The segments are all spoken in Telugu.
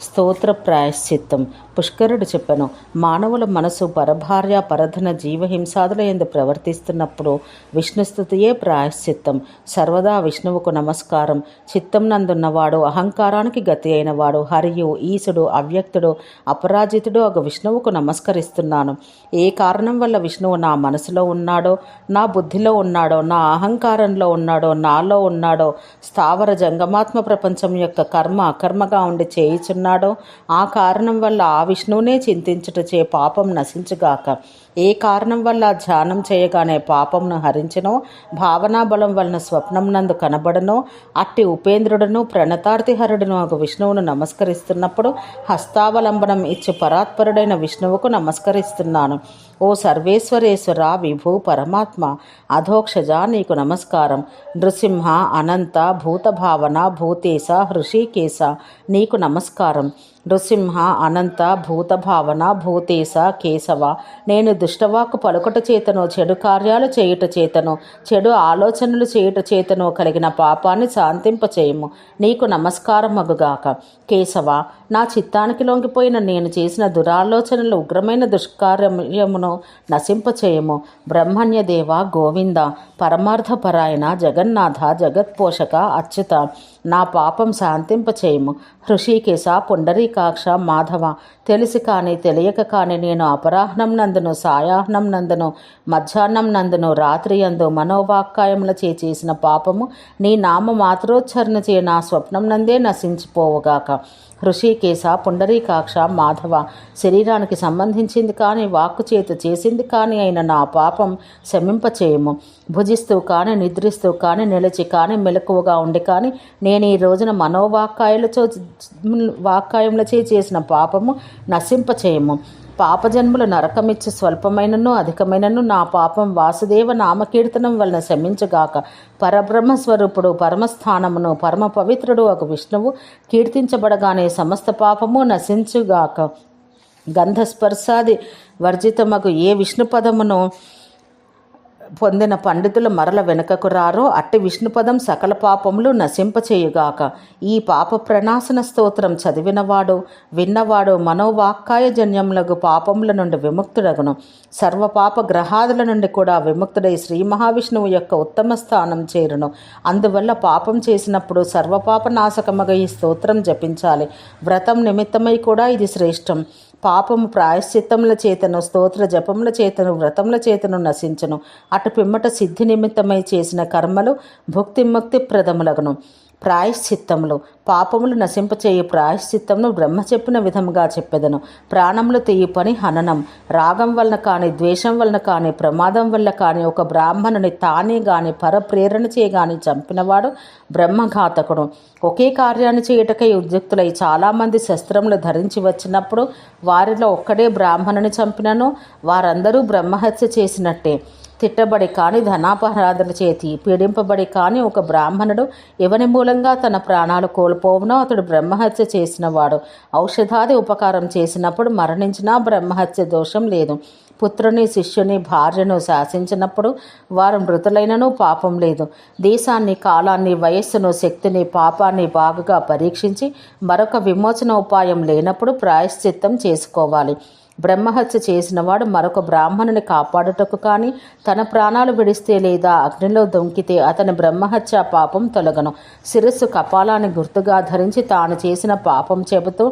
స్తోత్ర ప్రాయశ్చిత్తం. పుష్కరుడు చెప్పను మానవుల మనసు పరభార్య పరధన జీవహింసాదుల ఎందు ప్రవర్తిస్తున్నప్పుడు విష్ణుస్థుతియే ప్రాయశ్చిత్తం. సర్వదా విష్ణువుకు నమస్కారం. చిత్తం నందున్నవాడు అహంకారానికి గతి అయినవాడు. హరియు ఈశుడు అవ్యక్తుడు అపరాజితుడు ఒక విష్ణువుకు నమస్కరిస్తున్నాను. ఏ కారణం వల్ల విష్ణువు నా మనసులో ఉన్నాడో నా బుద్ధిలో ఉన్నాడో నా అహంకారంలో ఉన్నాడో నాలో ఉన్నాడో స్థావర జంగమాత్మ ప్రపంచం యొక్క కర్మ అకర్మగా ఉండి చేయుచున్నాడు ఆ కారణం వల్ల ఆ విష్ణువునే చింతించుటచే పాపం నశించుగాక. ఏ కారణం వల్ల ధ్యానం చేయగానే పాపంను హరించనో భావనా బలం వలన స్వప్నం నందు కనబడనో అట్టి ఉపేంద్రుడను ప్రణతార్థిహరుడును ఒక విష్ణువును నమస్కరిస్తున్నప్పుడు హస్తావలంబనం ఇచ్చి పరాత్పరుడైన విష్ణువుకు నమస్కరిస్తున్నాను. ఓ సర్వేశ్వరేశ్వర విభూ పరమాత్మ. అధోక్షజ నీకు నమస్కారం. నృసింహ అనంత భూతభావన భూతేశ హృషికేశ నీకు నమస్కారం. నృసింహ అనంత భూతభావన భూతేశ కేశవ. నేను దుష్టవాకు పలుకట చేతను చెడు కార్యాలు చేయుట చేతను చెడు ఆలోచనలు చేయుట చేతను కలిగిన పాపాన్ని శాంతింపచేయము. నీకు నమస్కారమగుగాక కేశవ నా చిత్తానికి లొంగిపోయిన నేను చేసిన దురాలోచనలు ఉగ్రమైన దుష్కార్యమును నశింపచేయము. బ్రహ్మణ్యదేవ గోవింద పరమార్థపరాయణ జగన్నాథ జగత్పోషక అచ్యుత. నా పాపం శాంతింపచేయము. హృషికేశ పుండరీకాక్ష మాధవ తెలిసి కానీ తెలియక కానీ నేను అపరాహ్నం నందును సాయాహ్నం నందును మధ్యాహ్నం నందును రాత్రి యందు మనోవాక్కాయముల చే చేసిన పాపము నీ నామ మాత్రోచ్చరణ చే నా స్వప్నం నందే నశించిపోవుగాక. హృషికేశ పుండరీకాక్ష మాధవ శరీరానికి సంబంధించింది కానీ వాక్కు చేత చేసింది కానీ అయిన నా పాపం శమింపచేయము. భుజిస్తూ కానీ నిద్రిస్తూ కానీ నిలిచి కానీ మెలకువగా ఉండి కానీ నేను ఈ రోజున మనోవాక్కాయలతో వాక్కాయములచే చేసిన పాపము నశింపచేయము. పాపజన్ములు నరకమిచ్చి స్వల్పమైనను అధికమైనను నా పాపం వాసుదేవ నామకీర్తనం వలన శమించగాక పరబ్రహ్మ స్వరూపుడు పరమస్థానమును పరమ పవిత్రుడు ఒక విష్ణువు కీర్తించబడగానే సమస్త పాపము నశించుగాక. గంధస్పర్శాది వర్జితమగు ఏ విష్ణుపదమును పొందిన పండితులు మరల వెనుకకు రారో అట్టి విష్ణుపదం సకల పాపములు నశింపచేయుగాక. ఈ పాప ప్రణాశన స్తోత్రం చదివినవాడు విన్నవాడు మనోవాక్కాయ జన్యములకు పాపముల నుండి విముక్తుడగును. సర్వపాప గ్రహాదుల నుండి కూడా విముక్తుడై శ్రీ మహావిష్ణువు యొక్క ఉత్తమ స్థానం చేరును. అందువల్ల పాపం చేసినప్పుడు సర్వపాప నాశకమగ ఈ స్తోత్రం జపించాలి. వ్రతం నిమిత్తమై కూడా ఇది శ్రేష్టం. పాపము ప్రాయశ్చిత్తముల చేతను స్తోత్ర జపముల చేతను వ్రతముల చేతను నశించను. అటు పిమ్మట సిద్ధి నిమిత్తమై చేసిన కర్మలు భుక్తిముక్తి ప్రదములగను ప్రాయశ్చిత్తములు. పాపములు నశింపచేయు ప్రాయశ్చిత్తమును బ్రహ్మ చెప్పిన విధముగా చెప్పెదను. ప్రాణములు తెయ్యి పని హననం. రాగం వలన కానీ ద్వేషం వలన కానీ ప్రమాదం వల్ల కానీ ఒక బ్రాహ్మణుని తానే గాని పరప్రేరణ చేయగాని చంపినవాడు బ్రహ్మఘాతకుడు. ఒకే కార్యాన్ని చేయుటకై ఉద్యుక్తులై చాలామంది శస్త్రములు ధరించి వచ్చినప్పుడు వారిలో ఒక్కడే బ్రాహ్మణుని చంపినను. వారందరూ బ్రహ్మహత్య చేసినట్టే. తిట్టబడి కాని ధనాపరాధన చేతి పీడింపబడి కాని ఒక బ్రాహ్మణుడు ఎవని మూలంగా తన ప్రాణాలు కోల్పోవునో అతడు బ్రహ్మహత్య చేసినవాడు. ఔషధాది ఉపకారం చేసినప్పుడు మరణించినా బ్రహ్మహత్య దోషం లేదు. పుత్రుని శిష్యుని భార్యను శాసించినప్పుడు వారు మృతులైనను పాపం లేదు. దేశాన్ని కాలాన్ని వయస్సును శక్తిని పాపాన్ని బాగుగా పరీక్షించి మరొక విమోచన ఉపాయం లేనప్పుడు ప్రాయశ్చిత్తం చేసుకోవాలి. బ్రహ్మహత్య చేసినవాడు మరొక బ్రాహ్మణుని కాపాడుటకు కానీ తన ప్రాణాలు విడిస్తే లేదా అగ్నిలో దొంకితే అతని బ్రహ్మహత్య పాపం తొలగను. శిరస్సు కపాలాన్ని గుర్తుగా ధరించి తాను చేసిన పాపం చెబుతూ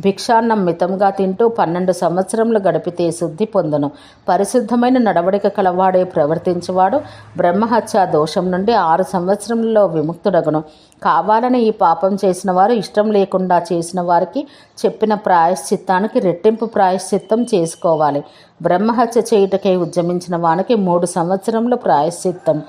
భిక్షాన్నం మితంగా తింటూ పన్నెండు సంవత్సరములు గడిపితే శుద్ధి పొందును. పరిశుద్ధమైన నడవడిక కలవాడే ప్రవర్తించేవాడు బ్రహ్మహత్య దోషం నుండి ఆరు సంవత్సరంలో విముక్తుడగును. కావాలని ఈ పాపం చేసిన వారు ఇష్టం లేకుండా చేసిన వారికి చెప్పిన ప్రాయశ్చిత్తానికి రెట్టింపు ప్రాయశ్చిత్తం చేసుకోవాలి. బ్రహ్మహత్య చేయుటకై ఉద్యమించిన వానికి మూడు సంవత్సరంలో ప్రాయశ్చిత్తం.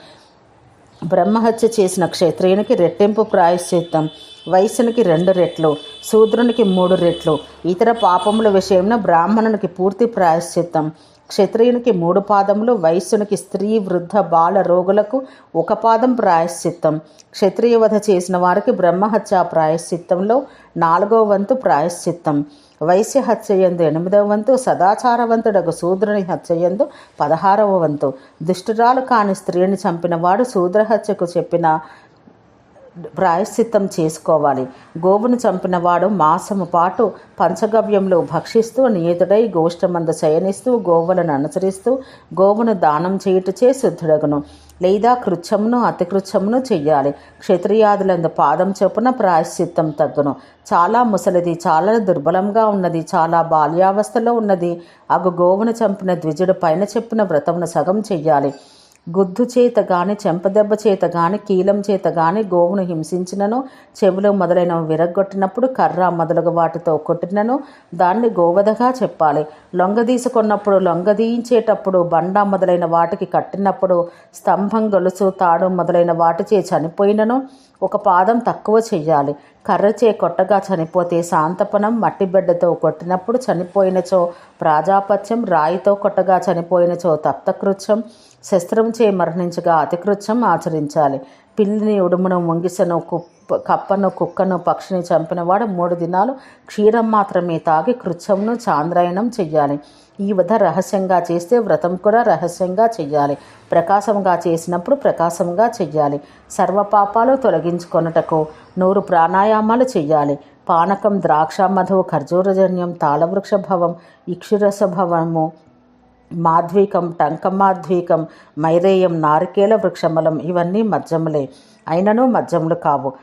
బ్రహ్మహత్య చేసిన క్షత్రియునికి రెట్టింపు ప్రాయశ్చిత్తం. వయసునికి రెండు రెట్లు శూద్రునికి మూడు రెట్లు. ఇతర పాపముల విషయంలో బ్రాహ్మణునికి పూర్తి ప్రాయశ్చిత్తం. క్షత్రియునికి మూడు పాదములు వైశ్యునికి స్త్రీ వృద్ధ బాల రోగులకు ఒక పాదం ప్రాయశ్చిత్తం. క్షత్రియ వధ చేసిన వారికి బ్రహ్మహత్య ప్రాయశ్చిత్తంలో నాలుగో వంతు ప్రాయశ్చిత్తం. వైశ్య హత్యయందు ఎనిమిదవ వంతు సదాచారవంతుడకు శూద్రుని హత్యయందు పదహారవ వంతు. దుష్టురాలు కాని స్త్రీని చంపినవాడు శూద్రహత్యకు చెప్పిన ప్రాయశ్చిత్తం చేసుకోవాలి. గోవును చంపినవాడు మాసము పాటు పంచగవ్యంలో భక్షిస్తూ నియతుడై గోష్ఠమంద శయనిస్తూ గోవులను అనుసరిస్తూ గోవును దానం చేయుటచే శుద్ధుడగును లేదా కృత్యమును అతికృత్యమును చెయ్యాలి. క్షత్రియాదులందు పాదం చొప్పున ప్రాయశ్చిత్తం తగ్గును. చాలా ముసలిది చాలా దుర్బలంగా ఉన్నది చాలా బాల్యావస్థలో ఉన్నది. అగు గోవును చంపిన ద్విజుడు పైన చెప్పిన వ్రతమును సగం చెయ్యాలి. గుద్దు చేత గాని చెంపదెబ్బ చేత గాని కీలం చేత గాని గోవును హింసించినను చెవులు మొదలైనవి విరగ్గొట్టినప్పుడు కర్ర మొదలగు వాటితో కొట్టినను దాన్ని గోవధగా చెప్పాలి. లొంగదీసుకున్నప్పుడు లొంగదీయించేటప్పుడు బండ మొదలైన వాటికి కట్టినప్పుడు స్తంభం గొలుసు తాడు మొదలైన వాటిచే చనిపోయినను ఒక పాదం తక్కువ చెయ్యాలి. కర్రచే కొట్టగా చనిపోతే శాంతపనం మట్టిబిడ్డతో కొట్టినప్పుడు చనిపోయినచో ప్రాజాపత్యం రాయితో కొట్టగా చనిపోయినచో తప్తకృత్యం శస్త్రం చే మరణించగా అతికృత్యం ఆచరించాలి. పిల్లిని ఉడుమును ముంగిసను కుప్ప కప్పను కుక్కను పక్షిని చంపినవాడు మూడు దినాలు క్షీరం మాత్రమే తాగి కృత్యమును చాంద్రాయణం చెయ్యాలి. ఈ విధ రహస్యంగా చేస్తే వ్రతం కూడా రహస్యంగా చెయ్యాలి. ప్రకాశంగా చేసినప్పుడు ప్రకాశంగా చెయ్యాలి. సర్వపాపాలు తొలగించుకొనుటకు నూరు ప్రాణాయామాలు చెయ్యాలి. పానకం ద్రాక్ష మధువు ఖర్జూరజన్యం తాళవృక్ష భవం ఇక్షురస భవము మాధ్వీకం టంకమాధ్వీకం మైరేయం నారికేల వృక్షమలం ఇవన్నీ మద్యములే అయినను మద్యములు కావు.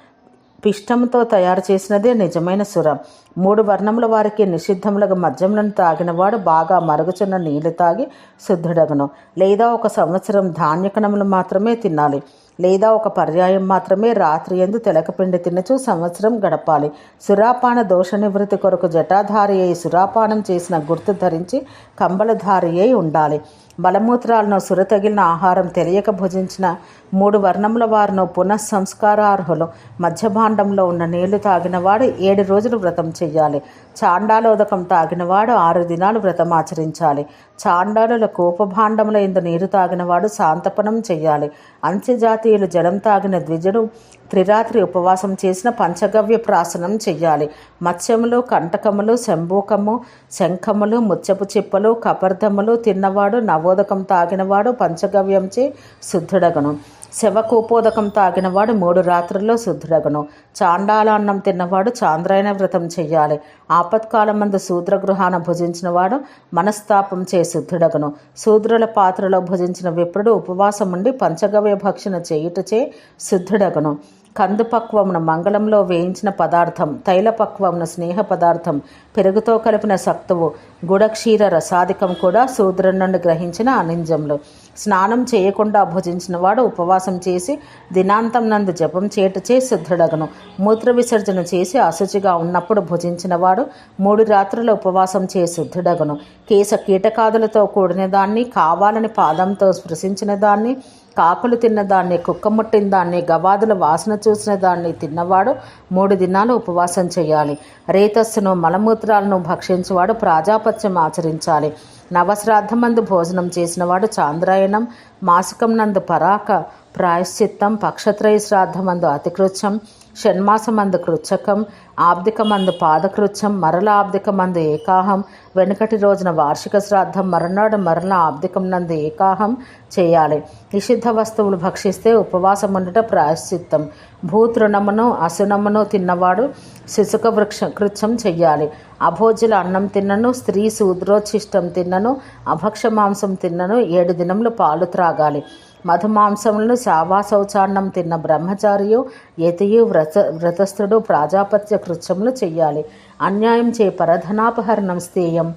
పిష్టంతో తయారు చేసినదే నిజమైన సురం. మూడు వర్ణముల వారికి నిషిద్ధములకు మద్యములను తాగినవాడు బాగా మరుగుచున్న నీళ్ళు తాగి శుద్ధుడగను. లేదా ఒక సంవత్సరం ధాన్యకణములు మాత్రమే తినాలి. లేదా ఒక పర్యాయం మాత్రమే రాత్రి ఎందు తెలకపిండి తినచూ సంవత్సరం గడపాలి. సురాపాన దోష నివృత్తి కొరకు జటాధారి అయి సురాపానం చేసిన గుర్తు ధరించి కంబలధారి అయి ఉండాలి. బలమూత్రాలను సురతగిలిన ఆహారం తెలియక భుజించిన మూడు వర్ణముల వారును పునఃసంస్కారార్హులు. మధ్యభాండంలో ఉన్న నీళ్ళు తాగినవాడు ఏడు రోజులు వ్రతం చెయ్యాలి. చాండాలోదకం తాగినవాడు ఆరు దినాలు వ్రతం ఆచరించాలి. చాండాలుల కోపభాండముల ఇందు నీరు తాగినవాడు శాంతపనం చెయ్యాలి. అంత్యజాతీయులు జలం తాగిన ద్విజుడు త్రిరాత్రి ఉపవాసం చేసిన పంచగవ్య ప్రాసనం చెయ్యాలి. మత్స్యములు కంటకములు శంభూకము శంఖములు ముచ్చపు చిప్పలు కపర్ధములు తిన్నవాడు నవోదకం తాగినవాడు పంచగవ్యంచే శుద్ధుడగను. శవకూపోదకం తాగినవాడు మూడు రాత్రుల్లో శుద్ధుడగను. చాండాలాన్నం తిన్నవాడు చాంద్రాయణ వ్రతం చెయ్యాలి. ఆపత్కాలమందు శూద్రగృహాన భుజించినవాడు మనస్తాపం చే శుద్ధుడగను. శూద్రుల పాత్రలో భుజించిన విప్రుడు ఉపవాసం ఉండి పంచగవ్య భక్షణ చేయుటచే శుద్ధుడగను. కందుపక్వమున మంగళంలో వేయించిన పదార్థం తైలపక్వమున స్నేహ పదార్థం పెరుగుతో కలిపిన సత్తువు గుడక్షీర రసాధికం కూడా శూద్రం నుండి గ్రహించిన అనింజంలో స్నానం చేయకుండా భుజించిన వాడు ఉపవాసం చేసి దినాంతం నందు జపం చేటుచే శుద్ధుడగను మూత్ర విసర్జన చేసి అశుచిగా ఉన్నప్పుడు భుజించిన వాడు మూడు రాత్రుల ఉపవాసం చే శుద్ధుడగను కేశ కీటకాదులతో కూడిన దాన్ని కావాలని పాదంతో స్పృశించిన దాన్ని కాకులు తిన్నదాన్ని కుక్క ముట్టిన దాన్ని గవాదుల వాసన చూసిన దాన్ని తిన్నవాడు మూడు దినాలు ఉపవాసం చేయాలి. రేతస్సును మలమూత్రాలను భక్షించువాడు ప్రాజాపత్యం ఆచరించాలి. నవశ్రాద్ధమందు భోజనం చేసినవాడు చాంద్రాయణం మాసికం నందు పరాక ప్రాయశ్చిత్తం పక్షత్రయ శ్రాద్ధమందు అతికృత్యం షణ్మాసమందు కృచ్చకం ఆబ్దికమందు పాదకృత్యం మరల ఆబ్దికమందు ఏకాహం వెనుకటి రోజున వార్షిక శ్రాద్ధం మరునాడు మరల ఆబ్దికం నందు ఏకాహం చేయాలి. నిషిద్ధ వస్తువులు భక్షిస్తే ఉపవాసం ఉండట ప్రాయశ్చిత్తం. భూతృణమును అసునమును తిన్నవాడు శిశుక వృక్ష కృత్యం చెయ్యాలి. అభోజుల అన్నం తిన్నను స్త్రీ శూద్రోచ్ఛిష్టం తిన్నను అభక్ష మాంసం తిన్నను ఏడు దినములు పాలు త్రాగాలి. మధుమాంసములను శావాశౌచాన్నం తిన్న బ్రహ్మచారియు యతియు వ్రత వ్రతస్థుడు ప్రాజాపత్య కృత్యములు చెయ్యాలి. అన్యాయం చే పరధనాపహరణం స్థేయం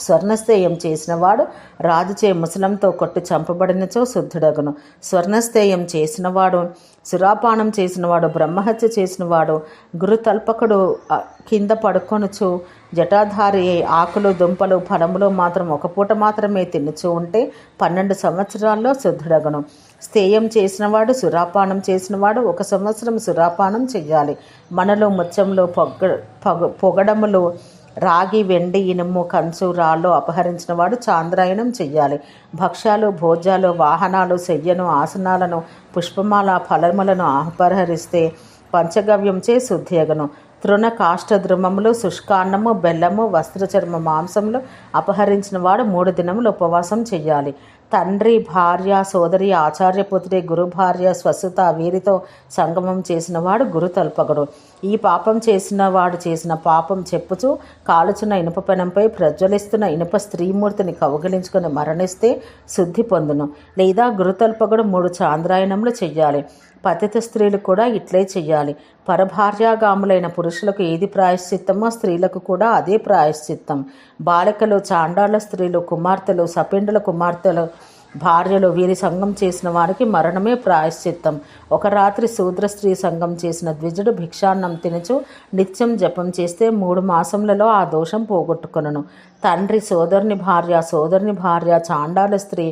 స్వర్ణస్థేయం చేసినవాడు రాజుచే ముసలంతో కొట్టు చంపబడినచో శుద్ధుడగును. స్వర్ణస్థేయం చేసినవాడు సురాపానం చేసినవాడు బ్రహ్మహత్య చేసినవాడు గురుతల్పకుడు కింద పడుకొనుచు జటాధారి ఆకులు దుంపలు ఫలములు మాత్రం ఒక పూట మాత్రమే తినుచూ ఉంటే పన్నెండు సంవత్సరాల్లో శుద్ధుడగును. స్థేయం చేసినవాడు సురాపానం చేసినవాడు ఒక సంవత్సరం సురాపానం చెయ్యాలి. మనలో ముత్యంలో పొగ పొగ పొగడములు రాగి వెండి ఇనుము కంచు రాళ్ళు అపహరించిన వాడు చాంద్రాయణం చెయ్యాలి. భక్ష్యాలు భోజ్యాలు వాహనాలు శయ్యను ఆసనాలను పుష్పమాల ఫలములను అపహరిస్తే పంచగవ్యంచే శుద్ధియగను తృణ కాష్టద్రుమములు శుష్కాన్నము బెల్లము వస్త్రచర్మ మాంసములు అపహరించిన వాడు మూడు దినములు ఉపవాసం చెయ్యాలి. తండ్రి భార్య సోదరి ఆచార్యపుత్రి గురు భార్య స్వసుత వీరితో సంగమం చేసిన వాడు గురు తల్పగడు ఈ పాపం చేసిన వాడు చేసిన పాపం చెప్పుచు కాలుచున్న ఇనుప పెనంపై ప్రజ్వలిస్తున్న ఇనుప స్త్రీమూర్తిని కౌగిలించుకొని మరణిస్తే శుద్ధి పొందును. లేదా గురుతల్పగడు మూడు చాంద్రాయణములు చెయ్యాలి. పతిత స్త్రీలు కూడా ఇట్లే చెయ్యాలి. పరభార్యాగాములైన పురుషులకు ఏది ప్రాయశ్చిత్తమో స్త్రీలకు కూడా అదే ప్రాయశ్చిత్తం. బాలికలు చాండాల స్త్రీలు కుమార్తెలు సపిండుల కుమార్తెలు భార్యలు వీరి సంఘం చేసిన వారికి మరణమే ప్రాయశ్చిత్తం. ఒక రాత్రి శూద్ర స్త్రీ సంఘం చేసిన ద్విజుడు భిక్షాన్నం తినచు నిత్యం జపం చేస్తే మూడు మాసములలో ఆ దోషం పోగొట్టుకొనను. తండ్రి సోదరుని భార్య సోదరుని భార్య చాండాల స్త్రీ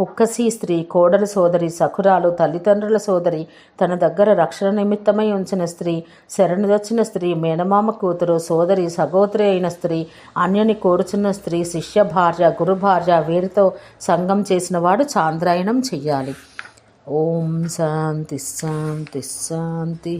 పుక్కసి స్త్రీ కోడల సోదరి సఖురాలు తల్లిదండ్రుల సోదరి తన దగ్గర రక్షణ నిమిత్తమై ఉంచిన స్త్రీ శరణుదొచ్చిన స్త్రీ మేనమామ కూతురు సోదరి సగోత్రి అయిన స్త్రీ అన్యుని కోరుచున్న స్త్రీ శిష్య భార్య గురు భార్య వీరితో సంగం చేసిన వాడు చాంద్రాయణం చెయ్యాలి. ఓం శాంతి శాంతి శాంతి.